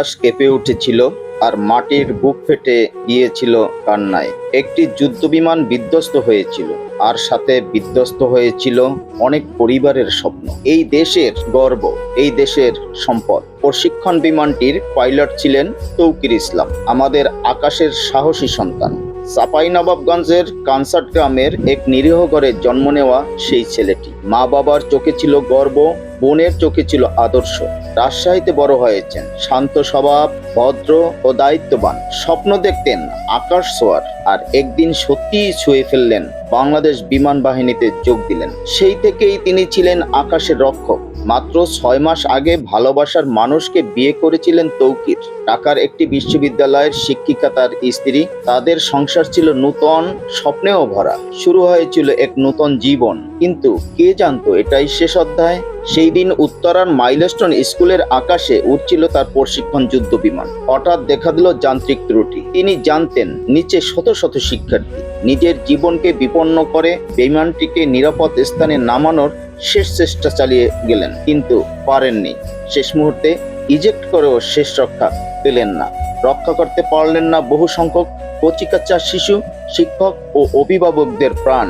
আকাশ কেঁপে উঠেছিল আর মাটির বুক ফেটে গিয়েছিল কান্নায়। একটি যুদ্ধবিমান বিধ্বস্ত হয়েছিল আর সাথে বিধ্বস্ত হয়েছিল অনেক পরিবারের স্বপ্ন। এই দেশের গর্ব, এই দেশের সম্পদ। প্রশিক্ষণ বিমানটির পাইলট ছিলেন তৌকির ইসলাম, আমাদের আকাশের সাহসী সন্তান। চাঁপাইনবাবগঞ্জের কানসার্ট গ্রামের এক নিরীহ ঘরে জন্ম নেওয়া সেই ছেলেটি। মা বাবার চোখে ছিল গর্ব বোনের চোখে ছিল আদর্শ। রাজশাহীতে বড় হয়েছেন। শান্ত স্বভাব, ভদ্র ও দায়িত্ববান। স্বপ্ন দেখতেন আকাশ ছোঁয়ার আর একদিন সত্যিই ছুঁয়ে ফেললেন, বাংলাদেশ বিমান বাহিনীতে যোগ দিলেন। সেই থেকেই তিনি ছিলেন আকাশের রক্ষক। মাত্র ছয় মাস আগে ভালোবাসার মানুষকে বিয়ে করেছিলেন তৌকির। ঢাকার একটি বিশ্ববিদ্যালয়ের শিক্ষিকা তার স্ত্রী। তাদের সংসার ছিল নূতন, স্বপ্নেও ভরা। শুরু হয়েছিল এক নূতন জীবন। কিন্তু কে জানতো এটাই শেষ অধ্যায়। সেই দিন উত্তরার মাইলস্টোন স্কুলের আকাশে উঠছিল তার প্রশিক্ষণ যুদ্ধ বিমান। হঠাৎ দেখা দিল যান্ত্রিক ত্রুটি। তিনি জানতেন, নিচে শত শত শিক্ষার্থী, নিজের জীবনকে বিপন্ন করে বিমানটিকে নিরাপদ স্থানে নামানোর শেষ চেষ্টা চালিয়ে গেলেন, কিন্তু পারেননি। শেষ মুহূর্তে ইজেক্ট করেও শেষ রক্ষা পেলেন না। রক্ষা করতে পারলেন না বহু সংখ্যক কচিকাচ্চা শিশু, শিক্ষক ও অভিভাবকদের প্রাণ।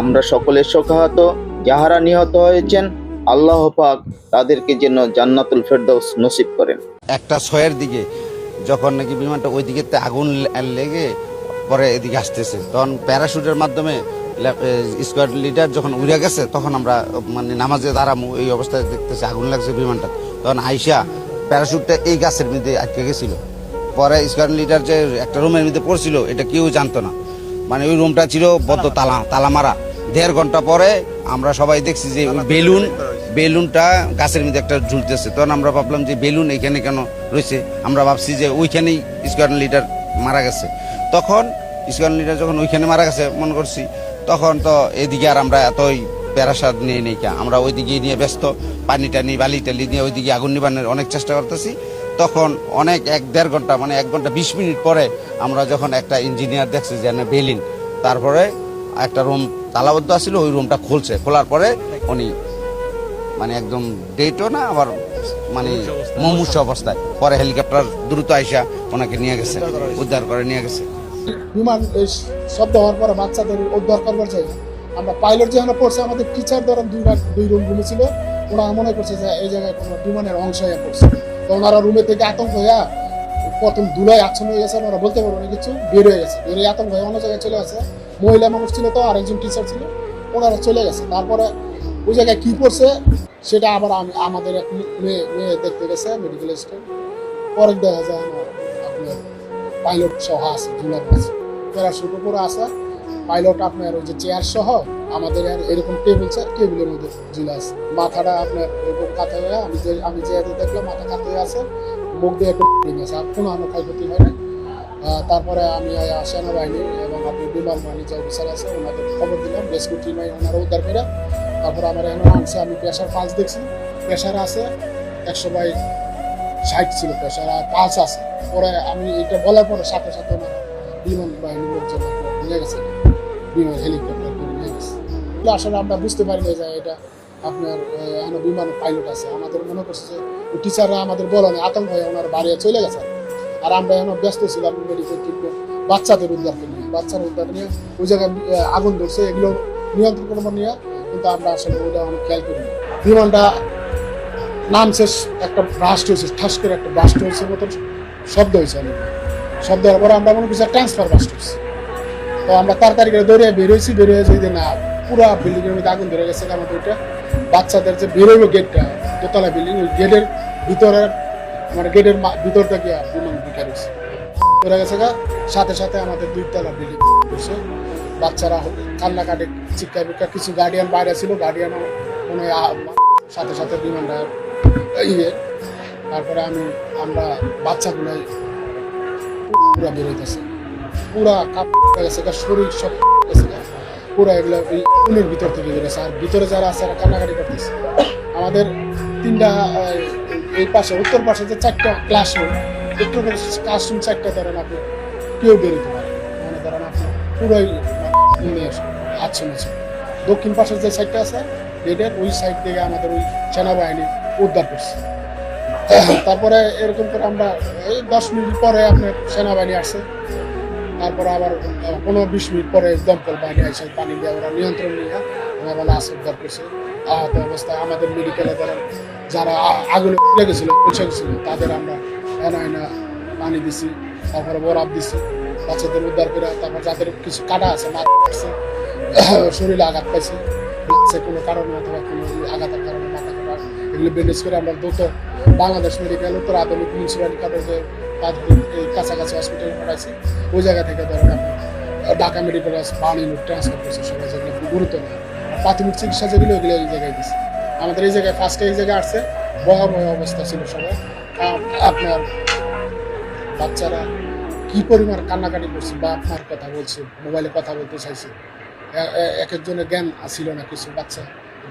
আমরা সকলে শোকাহত, যাহারা নিহত হয়েছেন, আল্লাহ পাক তাদেরকে যেন জান্নাতুল ফেরদৌস নসিব করেন। একটা ছয়ের দিকে, যখন নাকি বিমানটা ওই দিকে আগুন লেগে পরে এদিকে আসতেছে, তখন প্যারাশুটের মাধ্যমে স্কোয়াড লিডার যখন উড়ে গেছে, তখন আমরা মানে নামাজে দাঁড়ামু, এই অবস্থায় দেখতেছি আগুন লাগছে বিমানটা। তখন আইসা প্যারাশুটটা এই গাছের মধ্যে আটকে গেছিল। পরে স্কোয়াড লিডার যে একটা রুমের মধ্যে পড়ছিল, এটা কেউ জানতো না। মানে ওই রুমটা ছিল বদ্ধ তালা তালা মারা। দেড় ঘণ্টা পরে আমরা সবাই দেখছি যে বেলুন, বেলুনটা গাছের মধ্যে একটা ঝুলতেছে। তখন আমরা ভাবলাম যে বেলুন এখানে কেন রয়েছে? আমরা ভাবছি যে ওইখানেই স্কোয়াড লিডার মারা গেছে। তখন স্কোয়াড লিডার যখন ওইখানে মারা গেছে, মনে করছি, তখন তো এদিকে আর আমরা এতই প্যারাসাদ নিয়ে নেই আমরা ওইদিকে নিয়ে ব্যস্ত, পানি টানি, বালি টালি নিয়ে ওইদিকে আগুন নিবানোর অনেক চেষ্টা করতেছি। তখন অনেক এক দেড় ঘণ্টা মানে এক ঘণ্টা বিশ মিনিট পরে আমরা যখন একটা ইঞ্জিনিয়ার দেখছি যে না বেলিন তারপরে একটা রুম তালাবদ্ধ আছিল ওই রুমটা খুলছে। খোলার পরে উনি মানে একদম ডেটও না আবার মানে মুমূর্ষ অবস্থায়। পরে হেলিকপ্টার দ্রুত আইসা ওনাকে নিয়ে গেছে উদ্ধার করে নিয়ে গেছে। বিমান এই শব্দ হওয়ার পরে বাচ্চাদের উদ্ধার করবার চাই। আমরা পাইলট যেখানে পড়ছে আমাদের টিচার দ্বারা দুইবার দুই রুম ছিল ওরা মনে করছে যে এই জায়গায় কোনো বিমানের অংশ হয়ে পড়ছে। তো ওনারা রুমে থেকে আতঙ্ক হইয়া প্রথম ধুলায় আচ্ছন্ন হয়ে গেছে ওরা বলতে পারব না কিছু, বের হয়ে গেছে। বের হয়ে আতঙ্ক হয়ে অন্য জায়গায় চলে গেছে মহিলা মানুষ ছিল তো আরেকজন টিচার ছিল, ওনারা চলে গেছে। তারপরে ওই জায়গায় কী করছে, সেটা আবার আমি, আমাদের এক মেয়ে মেয়ে দেখতে গেছে মেডিকেল স্টোর পরে দেখা যায় না, আপনার পাইলট সহ আছে জুলার আছে। প্যারাশুট উপরে আছে পাইলট আপনার ওই যে চেয়ার সহ আমাদের আর এরকম টেবিল স্যার টেবিলের মধ্যে আছে। মাথাটা আপনার এরকম কাতে হয়ে আমি যে আমি যে দেখলাম মাথা কাতে হয়ে আছে মুখ দিয়ে একটু গেছে আর কোনো আমার ক্ষয়ক্ষতি হয় না। তারপরে আমি আহ, সেনাবাহিনী এবং আপনি বিমান বাহিনী যে অফিসার আছে ওনাদের খবর দিলাম রেস্কিউ টিমে ওনারা উদ্ধার করে। তারপরে আমার এখানে আনছে আমি প্রেশার পালস দেখছি। প্রেশার আছে একশো বাই ষাট ছিল প্রেশার আর পালস আছে। পরে আমি এটা বলার পরে সাথে সাথে ওনারা বিমান বাহিনীর লোকজন নিয়ে গেছে হেলিকপ্টার করে নিয়ে আসলে আমরা বুঝতে পারি না যে এটা আপনার আহ, বিমান পাইলট আছে। আমাদের মনে করছে যে টিচাররা আমাদের বলে না আতঙ্ক হয়ে ওনার বাড়ি চলে গেছে। আর আমরা এখন ব্যস্ত ছিলাম মেডিকেল ট্রিটমেন্ট বাচ্চাদের উদ্ধারকে নিয়ে। বাচ্চার উদ্ধার নিয়ে ওই জায়গায় আগুন ধরছে এগুলো নিয়ন্ত্রণ করব নিয়ে কিন্তু আমরা আসলে ওটা অনেক খেয়াল করি। বিমানটা নামছে একটা ব্রাস্ট হয়েছে ঠাস করে একটা ব্রাস্ট হয়েছে মতন শব্দ হয়েছে অনেক। শব্দ হওয়ার পরে আমরা মনে করছি ট্রান্সফার ব্রাস্ট হয়েছে। তো আমরা তাড়াতাড়ি করে দৌড়ে বেরোয়েছি বেরোয় যে না পুরা বিল্ডিং এর মধ্যে আগুন ধরে গেছে, কারণ ওইটা বাচ্চাদের যে বেরোবে গেটটা দোতলা বিল্ডিং ওই গেটের ভিতরে মানে গেটের ভিতর থেকে বিমান ঢুকে রয়েছে ধরে গেছে সাথে সাথে আমাদের দুইতলা বিল্ডিং বসে বাচ্চারা কান্নাকাটি চিৎকার বিক্ষা কিছু গার্ডিয়ান বাইরে ছিল গার্ডিয়ানও মানে সাথে সাথে বিমানটা ইয়ে। তারপরে আমি, আমরা বাচ্চাগুলো পুরা বেরোইতেছে পুরা কাপ গেছে শরীর সব গেছে পুরা এগুলো ওই উনের ভিতর থেকে বেরোছে আর ভিতরে যারা আছে তারা কান্নাকাটি করতেছে। আমাদের তিনটা এই পাশে, উত্তর পাশে যে চারটা ক্লাসরুম উত্তর ক্লাসরুম চারটা ধরেন আপনি কেউ বেরোতে পারে মানে ধরেন আপনি পুরোই নিয়ে আচ্ছন্ন ছিল দক্ষিণ পাশের যে সাইডটা আছে গেটের ওই সাইড থেকে আমাদের ওই সেনাবাহিনী উদ্ধার করছে। তারপরে এরকম করে আমরা, এই দশ মিনিট পরে আপনার সেনাবাহিনী আসছে। তারপরে আবার পনেরো বিশ মিনিট পরে দমকল বাহিনী আসে পানি দিয়ে ওরা নিয়ন্ত্রণ নিয়ে আমার বেলা উদ্ধার করছে। আহত অবস্থায় আমাদের মেডিকেলে ধরেন, যারা আগুনে পুড়ে গেছিল পৌঁছে গেছিল, তাদের আমরা এনা এনা পানি দিছি, তারপরে বরাব দিছি, বাচ্চাদের উদ্ধার করে, তারপর যাদের কিছু কাটা আছে, মাথা কাটছে, শরীরে আঘাত পাইছে সে কোনো কারণে অথবা কোনো আঘাতের কারণে মাথা কাটা, এগুলো ব্যান্ডেজ করে আমরা দ্রুত বাংলাদেশ মেডিকেল উত্তর আধুনিক মিউনিসিপ্যালিটি কাছে এই কাছাকাছি হসপিটালে পাঠাইছি, ওই জায়গা থেকে ধরেন ঢাকা মেডিকেল বাণিজ্য ট্রান্সফার করছে সবাই যেগুলো গুরুত্ব না প্রাথমিক চিকিৎসা যেগুলো, ওগুলো এই জায়গায় দিচ্ছে আমাদের এই জায়গায় ফার্স্টে এই জায়গায় আসছে, ভয়াবহ অবস্থা ছিল সবাই। আপনার বাচ্চারা কি পরিমাণ কান্নাকাটি করছে বা আপনার কথা বলছে মোবাইলে কথা বলতে চাইছে। এক একজনের জ্ঞান ছিল না কিছু, বাচ্চা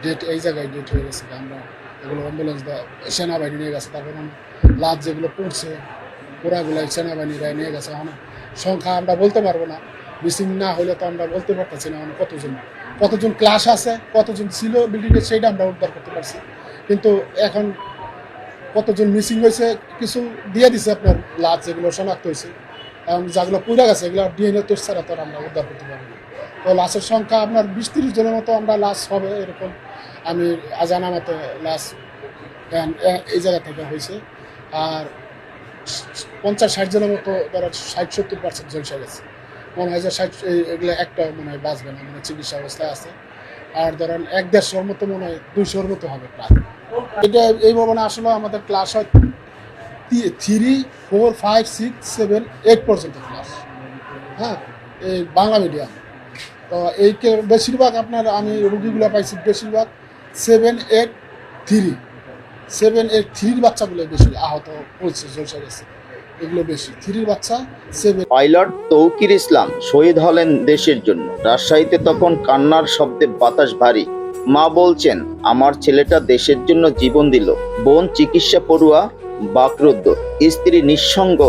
ডেট এই জায়গায় ডেট হয়ে গেছে। আমরা এগুলো অ্যাম্বুলেন্স সেনাবাহিনী নিয়ে গেছে, তারপর লাভ যেগুলো পড়ছে ওরাগুলো সেনাবাহিনীরা নিয়ে গেছে এখন। সংখ্যা আমরা বলতে পারব না। মিসিং না হলে তো আমরা বলতে পারতেছি না এখন কতজন। কতজন ক্লাস আছে, কতজন ছিল বিল্ডিংয়ে সেটা আমরা উদ্ধার করতে পারছি। কিন্তু এখন কতজন মিসিং হয়েছে, কিছু দিয়ে দিছে আপনার লাশ যেগুলো শনাক্ত হয়েছে। এখন যেগুলো পুড়ে গেছে, এগুলো ডিএনএ টেস্ট ছাড়া তো আমরা উদ্ধার করতে পারব না। তো লাশের সংখ্যা আপনার বিশ তিরিশ জনের মতো আমরা লাশ হবে এরকম। আমি আজানা মতো লাশ এই জায়গা থেকে হয়েছে। আর পঞ্চাশ, ষাট জনের মতো, ধরো ষাট, সত্তর পার্সেন্ট জলসা গেছে। মনে হয় যে ষাট এগুলো একটা মনে হয় বাঁচবে না মানে চিকিৎসা অবস্থায় আছে। আর ধরেন এক দেড়শোর মতো মনে হয় দুইশোর মতো হবে ক্লাস এটা এই ভবনে আসলে আমাদের ক্লাস হয় three four five six seven eight পর্যন্ত ক্লাস হ্যাঁ এই বাংলা মিডিয়াম তো এই বেশিরভাগ আপনার আমি রুগীগুলো পাইছি বেশিরভাগ seven eight three seven eight থ্রির বাচ্চাগুলো বেশি আহত হয়েছে জলসা গেছে। এগুলো বেশি। থ্রির বাচ্চা সেভেন পাইলট তৌকির ইসলাম শহীদ হলেন দেশের জন্য। রাজশাহীতে তখন কান্নার শব্দে বাতাস ভারী। মা বলছেন, আমার ছেলেটা দেশের জন্য জীবন দিল। বোন চিকিৎসা পড়ুয়া, বাকরুদ্ধ। স্ত্রী নিঃসঙ্গ,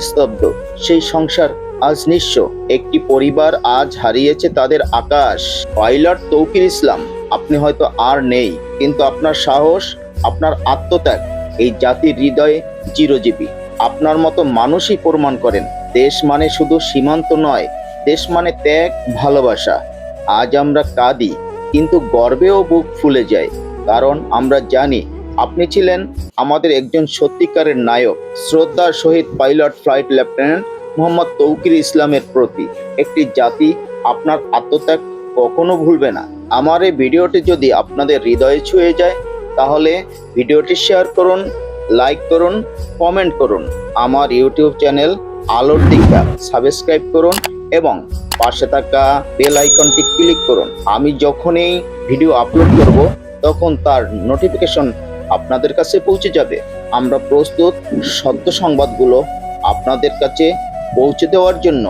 স্তব্ধ। সেই সংসার আজ নিঃস্ব। একটি পরিবার আজ হারিয়েছে তাদের আকাশ। পাইলট তৌকির ইসলাম, আপনি হয়তো আর নেই, কিন্তু আপনার সাহস, আপনার আত্মত্যাগ, এই জাতির হৃদয়ে চিরজীবী। আপনার মতো মানুষই প্রমাণ করেন। দেশ মানে শুধু সীমান্ত নয়, দেশ মানে ত্যাগ, ভালোবাসা। আজ আমরা কাঁদি, কিন্তু গর্বেও বুক ফুলে যায়, কারণ আমরা জানি আপনি ছিলেন আমাদের একজন সত্যিকারের নায়ক, শ্রদ্ধার সহিত pilot, flight lieutenant Mohammad Tauqir ইসলামের প্রতি। একটি জাতি আপনার আত্মত্যাগ কখনো ভুলবে না। আমার এই ভিডিওটি যদি আপনাদের হৃদয়ে ছুঁয়ে যায়, তাহলে ভিডিওটি শেয়ার করুন লাইক করুন কমেন্ট করুন। আমার ইউটিউব চ্যানেল আলোর দিকটা সাবস্ক্রাইব করুন এবং পাশে থাকা বেল আইকনটি ক্লিক করুন। আমি যখনই ভিডিও আপলোড করব, তখন তার নোটিফিকেশন আপনাদের কাছে পৌঁছে যাবে। আমরা প্রস্তুত সত্য সংবাদগুলো আপনাদের কাছে পৌঁছে দেওয়ার জন্য।